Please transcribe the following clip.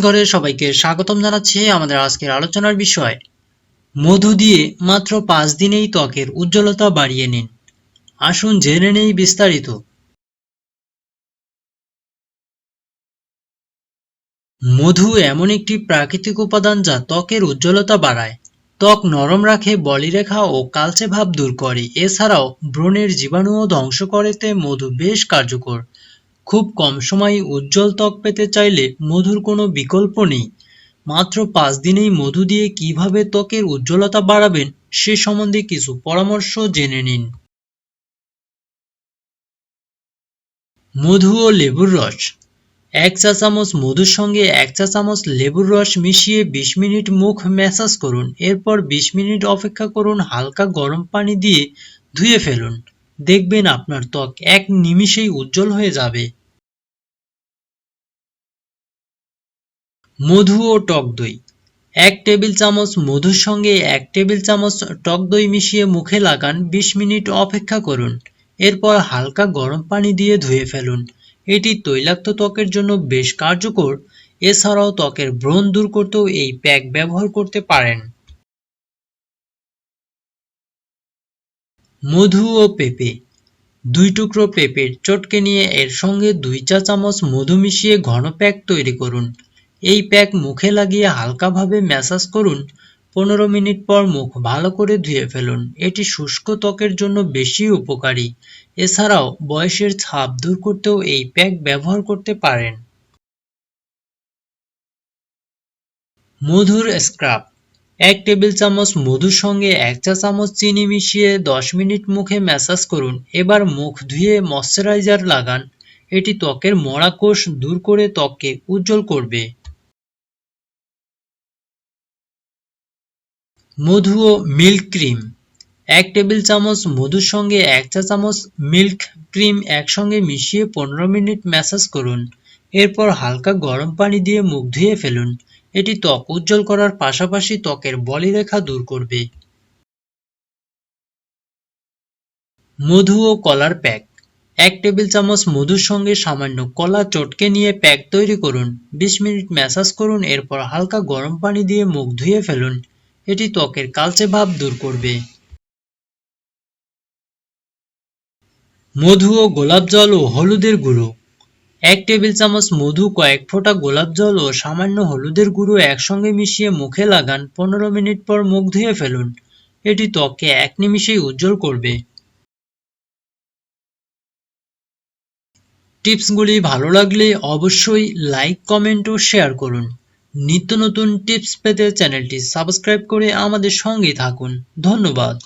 ঘরে সবাইকে স্বাগতম জানাচ্ছি আমাদের আজকের আলোচনার বিষয়। মধু দিয়ে মাত্র পাঁচ দিনেই ত্বকের উজ্জ্বলতা বাড়িয়ে নিন। আসুন জেনে নেই বিস্তারিত। মধু এমন একটি প্রাকৃতিক উপাদান যা ত্বকের উজ্জ্বলতা বাড়ায়। ত্বক নরম রাখে বলিরেখা ও কালচে ভাব দূর করে। এছাড়াও ব্রণের জীবাণুও ধ্বংস করতে মধু বেশ কার্যকর। খুব কম সময়ে উজ্জ্বল ত্বক পেতে চাইলে মধুর কোনো বিকল্প নেই। মাত্র পাঁচ দিনেই মধু দিয়ে কীভাবে ত্বকের উজ্জ্বলতা বাড়াবেন, সে সম্বন্ধে কিছু পরামর্শ জেনে নিন। মধু ও লেবুর রস। এক চা চামচ মধুর সঙ্গে এক চা চামচ লেবুর রস মিশিয়ে বিশ মিনিট মুখ ম্যাসাজ করুন। এরপর বিশ মিনিট অপেক্ষা করুন হালকা গরম পানি দিয়ে ধুয়ে ফেলুন। দেখবেন আপনার ত্বক এক নিমিষেই উজ্জ্বল হয়ে যাবে। মধু ও টক দই। এক টেবিল চামচ মধুর সঙ্গে এক টেবিল চামচ টক দই মিশিয়ে মুখে লাগান বিশ মিনিট অপেক্ষা করুন। এরপর হালকা গরম পানি দিয়ে ধুয়ে ফেলুন। এটি তৈলাক্ত ত্বকের জন্য বেশ কার্যকর। এছাড়াও ত্বকের ব্রণ দূর করতেও এই প্যাক ব্যবহার করতে পারেন। মধু ও পেঁপে। দুই টুকরো পেঁপের চটকে নিয়ে এর সঙ্গে দুই চা চামচ মধু মিশিয়ে ঘন প্যাক তৈরি করুন। এই প্যাক মুখে লাগিয়ে হালকাভাবে ম্যাসাজ করুন। পনেরো মিনিট পর মুখ ভালো করে ধুয়ে ফেলুন। এটি শুষ্ক ত্বকের জন্য বেশি উপকারী। এছাড়াও বয়সের ছাপ দূর করতেও এই প্যাক ব্যবহার করতে পারেন। মধুর স্ক্রাব। এক টেবিল চামচ মধুর সঙ্গে এক চা চামচ চিনি মিশিয়ে দশ মিনিট মুখে ম্যাসাজ করুন। এবার মুখ ধুয়ে ময়শ্চারাইজার লাগান। এটি ত্বকের মরা কোষ দূর করে ত্বককে উজ্জ্বল করবে। মধু ও মিল্ক ক্রিম এক টেবিল চামচ মধুর সঙ্গে এক চা চামচ মিল্ক ক্রিম একসঙ্গে মিশিয়ে পনেরো মিনিট ম্যাসাজ করুন। এরপর হালকা গরম পানি দিয়ে মুখ ধুয়ে ফেলুন। এটি ত্বক উজ্জ্বল করার পাশাপাশি ত্বকের বলিরেখা দূর করবে। মধু ও কলার প্যাক এক টেবিল চামচ মধুর সঙ্গে সামান্য কলা চটকে নিয়ে প্যাক তৈরি করুন। বিশ মিনিট ম্যাসাজ করুন, এরপর হালকা গরম পানি দিয়ে মুখ ধুয়ে ফেলুন। এটি ত্বকের কালচে ভাব দূর করবে। মধু ও গোলাপ জল ও হলুদের গুঁড়ো। এক টেবিল চামচ মধু, কয়েক ফোঁটা গোলাপ জল ও সামান্য হলুদের গুঁড়ো একসঙ্গে মিশিয়ে মুখে লাগান পনেরো মিনিট পর মুখ ধুয়ে ফেলুন। এটি ত্বককে এক নিমিষেই উজ্জ্বল করবে। টিপসগুলি ভালো লাগলে অবশ্যই লাইক, কমেন্ট ও শেয়ার করুন। নিত্য নতুন টিপস পেতে চ্যানেলটি সাবস্ক্রাইব করে আমাদের সঙ্গে থাকুন। ধন্যবাদ।